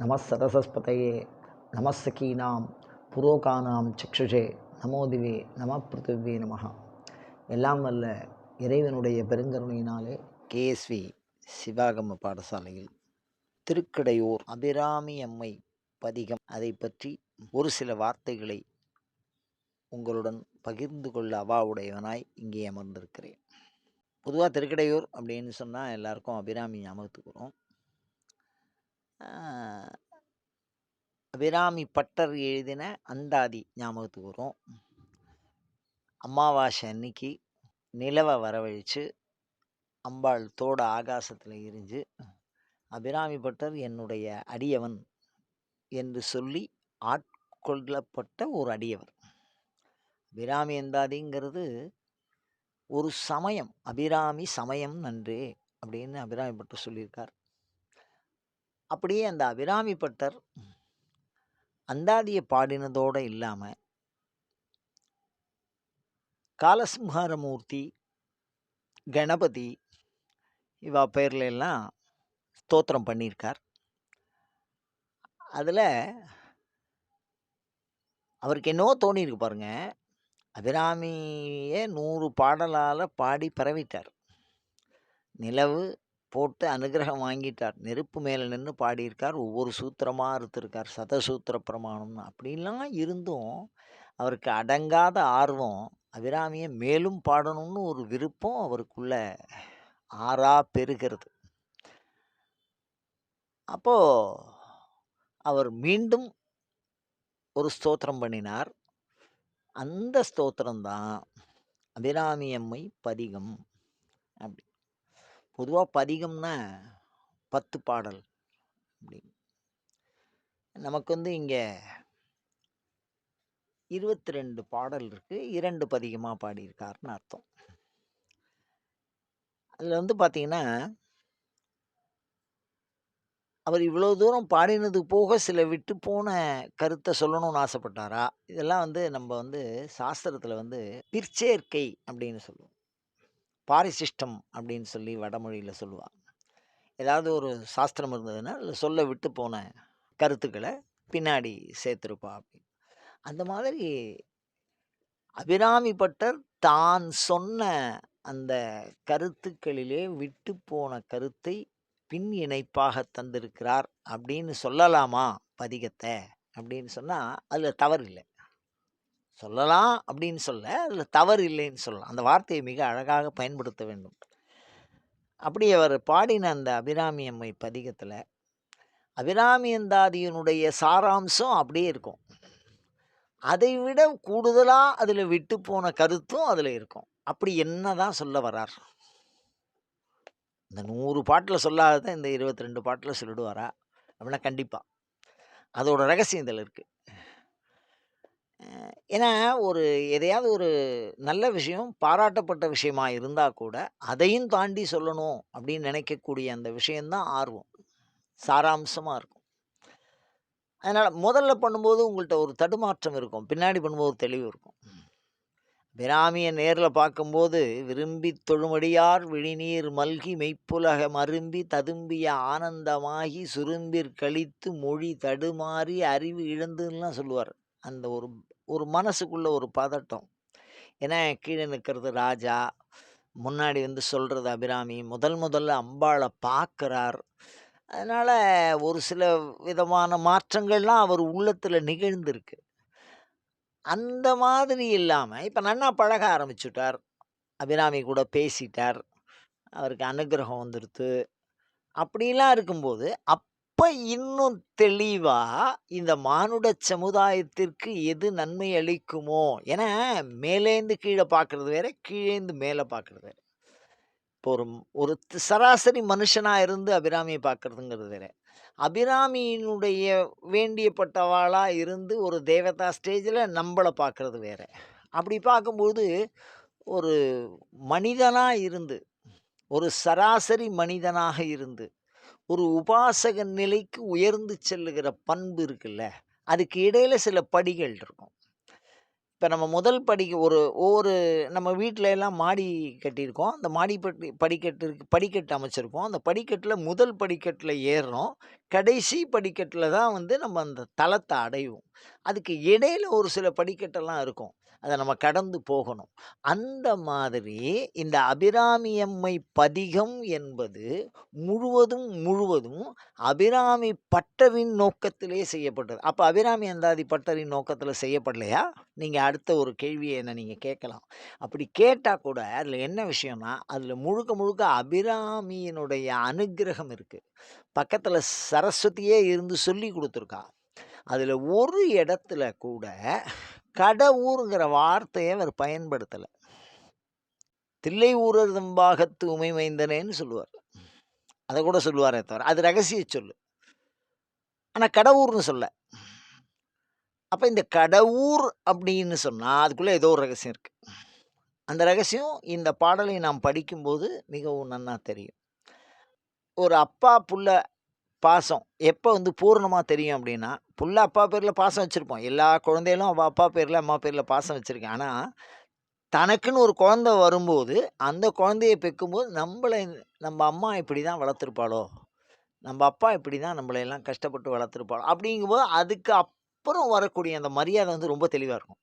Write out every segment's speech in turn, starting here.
நமசரசஸ்பதையே சரசஸ்பதையே சகீனாம் புரோகானாம் சக்ஷுஷே நமோதிவே நம பிருத்திவே நமஹா. எல்லாம் வல்ல இறைவனுடைய பெருங்கருணையினாலே கேஎஸ்வி சிவாகம பாடசாலையில் திருக்கடையூர் அபிராமி அம்மை பதிகம் அதை பற்றி ஒரு சில வார்த்தைகளை உங்களுடன் பகிர்ந்து கொள்ள அவாவுடையவனாய் இங்கே அமர்ந்திருக்கிறேன். பொதுவாக திருக்கடையூர் அப்படின்னு சொன்னால் எல்லாருக்கும் அபிராமி ஞாபகத்துக்கு வரும். அபிராமி பட்டர் எழுதின அந்தாதி ஞாபகத்துக்கு வரும். அமாவாசை அன்னைக்கு நிலவை வரவழைச்சு அம்பாள் தோட ஆகாசத்தில் எரிஞ்சு அபிராமி பட்டர் என்னுடைய அடியவன் என்று சொல்லி ஆட்கொள்ளப்பட்ட ஒரு அடியவர். அபிராமி அந்தாதிங்கிறது ஒரு சமயம் அபிராமி சமயம் நன்றே அப்படின்னு அபிராமி பட்டர் சொல்லியிருக்கார். அப்படியே அந்த அபிராமி பட்டர் அந்தாதியை பாடினதோடு இல்லாமல் காலசிம்ஹாரமூர்த்தி கணபதி இவா பேர்ல எல்லாம் ஸ்தோத்திரம் பண்ணியிருக்கார். அதில் அவருக்கு என்னவோ தோணியிருக்கு பாருங்க. அபிராமியே நூறு பாடலால் பாடி பரவிட்டார். நிலவு போட்டு அனுகிரகம் வாங்கிட்டார். நெருப்பு மேலே நின்று பாடியிருக்கார். ஒவ்வொரு சூத்திரமாக அறுத்திருக்கார். சதசூத்திர பிரமாணம்னு. அப்படின்லாம் இருந்தும் அவருக்கு அடங்காத ஆர்வம் அபிராமியை மேலும் பாடணும்னு ஒரு விருப்பம் அவருக்குள்ள ஆறா பெருகிறது. அப்போது அவர் மீண்டும் ஒரு ஸ்தோத்திரம் பண்ணினார். அந்த ஸ்தோத்திரம்தான் அபிராமி அம்மை பதிகம். அப்படி. பொதுவாக பதிகம்னா பத்து பாடல் அப்படின்னு நமக்கு வந்து இங்கே இருபத்தி ரெண்டு பாடல் இருக்குது இரண்டு பதிகமாக பாடியிருக்காருன்னு அர்த்தம். அதில் வந்து பார்த்தீங்கன்னா அவர் இவ்வளோ தூரம் பாடினது போக சில விட்டு போன கருத்தை சொல்லணும்னு ஆசைப்பட்டாரா? இதெல்லாம் வந்து நம்ம வந்து சாஸ்திரத்தில் வந்து பிற்சேர்க்கை அப்படின்னு சொல்லுவோம். பாரிசிஷ்டம் அப்படின்னு சொல்லி வடமொழியில் சொல்லுவாள் ஏதாவது ஒரு சாஸ்திரம் இருந்ததுன்னா அதில் சொல்ல விட்டு போன கருத்துக்களை பின்னாடி சேர்த்துருப்பா அப்படின்னு. அந்த மாதிரி அபிராமி பட்டர் தான் சொன்ன அந்த கருத்துக்களிலே விட்டு போன கருத்தை பின் இணைப்பாக தந்திருக்கிறார் அப்படின்னு சொல்லலாமா பதிகத்தை அப்படின்னு சொன்னால் அதில் தவறு இல்லை சொல்லலாம் அப்படின்னு சொல்ல அதில் தவறு இல்லைன்னு சொல்லலாம். அந்த வார்த்தையை மிக அழகாக பயன்படுத்த வேண்டும். அப்படி அவர் பாடின அந்த அபிராமி அம்மை பதிகத்தில் அபிராமியந்தாதியினுடைய சாராம்சம் அப்படியே இருக்கும். அதை விட கூடுதலாக அதில் விட்டு போன கருத்தும் அதில் இருக்கும். அப்படி என்ன தான் சொல்ல வரார்? இந்த நூறு பாட்டில் சொல்லாத இந்த இருபத்தி ரெண்டு பாட்டில் சொல்லிடுவாரா? அப்படின்னா கண்டிப்பாக அதோட ரகசியம் இதில் இருக்குது ஏன்னா ஒரு எதையாவது ஒரு நல்ல விஷயம் பாராட்டப்பட்ட விஷயமா இருந்தால் கூட அதையும் தாண்டி சொல்லணும் அப்படின்னு நினைக்கக்கூடிய அந்த விஷயந்தான் ஆர்வம். சாராம்சமாக இருக்கும். அதனால் முதல்ல பண்ணும்போது உங்கள்கிட்ட ஒரு தடுமாற்றம் இருக்கும். பின்னாடி பண்ணும்போது தெளிவு இருக்கும். பிராமியை நேரில் பார்க்கும்போது விரும்பி தொழுமடியார் விழிநீர் மல்கி மெய்ப்புலக மரும்பி ததும்பிய ஆனந்தமாகி சுரும்பிற் கழித்து மொழி தடுமாறி அறிவு இழந்துலாம் சொல்லுவார். அந்த ஒரு ஒரு மனசுக்குள்ள ஒரு பதட்டம். ஏன்னா கீழே நிற்கிறது ராஜா முன்னாடி வந்து சொல்கிறது அபிராமி முதல் முதல்ல அம்பாளை பார்க்குறார் அதனால் ஒரு சில விதமான மாற்றங்கள்லாம் அவர் உள்ளத்தில் நிகழ்ந்திருக்கு. அந்த மாதிரி இல்லாமல் இப்போ நன்னா பழக ஆரம்பிச்சுட்டார். அபிராமி கூட பேசிட்டார். அவருக்கு அனுகிரகம் வந்துடுத்து அப்படிலாம் இருக்கும்போது அப் அப்போ இன்னும் தெளிவாக இந்த மானுட சமுதாயத்திற்கு எது நன்மை அளிக்குமோ ஏன்னா மேலேந்து கீழே பார்க்குறது வேற கீழேந்து மேலே பார்க்குறது வேற இப்போ ஒரு ஒரு சராசரி மனுஷனாக இருந்து அபிராமியை பார்க்குறதுங்கிறது வேற அபிராமியினுடைய வேண்டியப்பட்டவாளாக இருந்து ஒரு தேவதா ஸ்டேஜில் நம்மளை பார்க்குறது வேற. அப்படி பார்க்கும்போது, ஒரு மனிதனாக இருந்து, ஒரு சராசரி மனிதனாக இருந்து, ஒரு உபாசகன் நிலைக்கு உயர்ந்து செல்லுகிற பண்பு இருக்குல்ல, அதுக்கு இடையில் சில படிகள் இருக்கும். இப்போ நம்ம முதல் படிக்க ஒரு ஒவ்வொரு நம்ம வீட்டில எல்லாம் மாடி கட்டியிருக்கோம். அந்த மாடி படி படிக்கட்டு படிக்கட்டு அமைச்சிருக்கோம் அந்த படிக்கட்டில் முதல் படிக்கட்டில் ஏறுறோம். கடைசி படிக்கட்டில் தான் வந்து நம்ம அந்த தளத்தை அடைவோம். அதுக்கு இடையில ஒரு சில படிக்கட்டெல்லாம் இருக்கும். அதை நம்ம கடந்து போகணும். அந்த மாதிரி இந்த அபிராமியம்மை பதிகம் என்பது முழுவதும் முழுவதும் அபிராமி பட்டரின் நோக்கத்திலே செய்யப்பட்டது. அப்போ அபிராமி அந்தாதி பட்டரின் நோக்கத்தில் செய்யப்படலையா? நீங்கள் அடுத்த ஒரு கேள்வியை என்ன நீங்கள் கேட்கலாம். அப்படி கேட்டால் கூட அதில் என்ன விஷயம்னா, அதில் முழுக்க முழுக்க அபிராமியினுடைய அனுக்கிரகம் இருக்குது பக்கத்தில் சரஸ்வதியே இருந்து சொல்லி கொடுத்துருக்கா அதில் ஒரு இடத்துல கூட கடவுருங்கிற வார்த்தையை அவர் பயன்படுத்தலை தில்லை ஊரர் தம்பாகத்து உமை மைந்தனேன்னு சொல்லுவார். அதை கூட சொல்லுவாரே தவிர, அது ரகசிய சொல்லு. ஆனால் கடவுர்னு சொல்ல அப்போ இந்த கடவுர் அப்படின்னு சொன்னால் அதுக்குள்ளே ஏதோ ஒரு ரகசியம் இருக்குது அந்த ரகசியம் இந்த பாடலை நாம் படிக்கும்போது மிகவும் நன்னா தெரியும். ஒரு அப்பா, புள்ள பாசம் எப்போ வந்து பூர்ணமாக தெரியும் அப்படின்னா, புள்ள அப்பா பேரில் பாசம் வச்சுருப்போம் எல்லா குழந்தைகளும் அவள் அப்பா பேரில் அம்மா பேரில் பாசம் வச்சுருக்கேன் ஆனால் தனக்குன்னு ஒரு குழந்தை வரும்போது, அந்த குழந்தையை பெக்கும்போது நம்மளை நம்ம அம்மா இப்படி தான் வளர்த்துருப்பாளோ! நம்ம அப்பா இப்படிதான் நம்மள எல்லாம் கஷ்டப்பட்டு வளர்த்துருப்பாளோ! அப்படிங்கும்போது அதுக்கு அப்புறம் வரக்கூடிய அந்த மரியாதை வந்து ரொம்ப தெளிவாக இருக்கும்.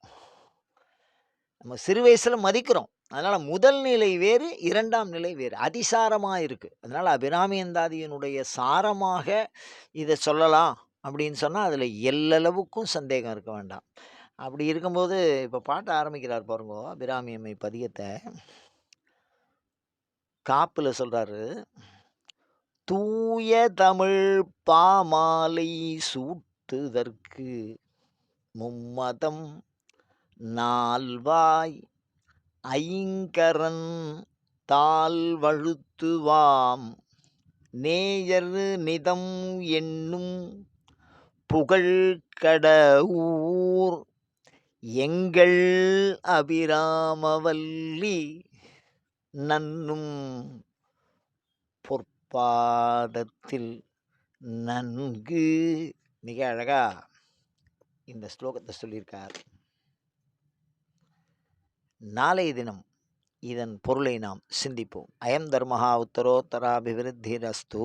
நம்ம சிறு வயசில் மதிக்கிறோம். அதனால் முதல் நிலை வேறு, இரண்டாம் நிலை வேறு. அதிசாரமாக இருக்குது அதனால் அபிராமியந்தாதியினுடைய சாரமாக இதை சொல்லலாம் அப்படின்னு சொன்னால் அதில் எல்லளவுக்கும் சந்தேகம் இருக்க வேண்டாம். அப்படி இருக்கும்போது, இப்போ பாட்ட ஆரம்பிக்கிறார் பாருங்கோ, அபிராமி அம்மை காப்பில் சொல்கிறாரு தூய தமிழ் பாமாலை சூட்டுதற்கு மும்மதம் நால்வாய் ஐங்கரன் தாழ்வழுத்துவாம் நேயர் நிதம் என்னும் புகழ்கடவூர் எங்கள் அபிராமவல்லி நன்னும் பொற்பாதத்தில் நன்கு மிக அழகா இந்த ஸ்லோகத்தை சொல்லியிருக்கார். நாளைய தினம் இதன் பொருளை நாம் சிந்திப்போம். அயம் தர்மஹா உத்தரோத்தராபிவிருத்திரஸ்து.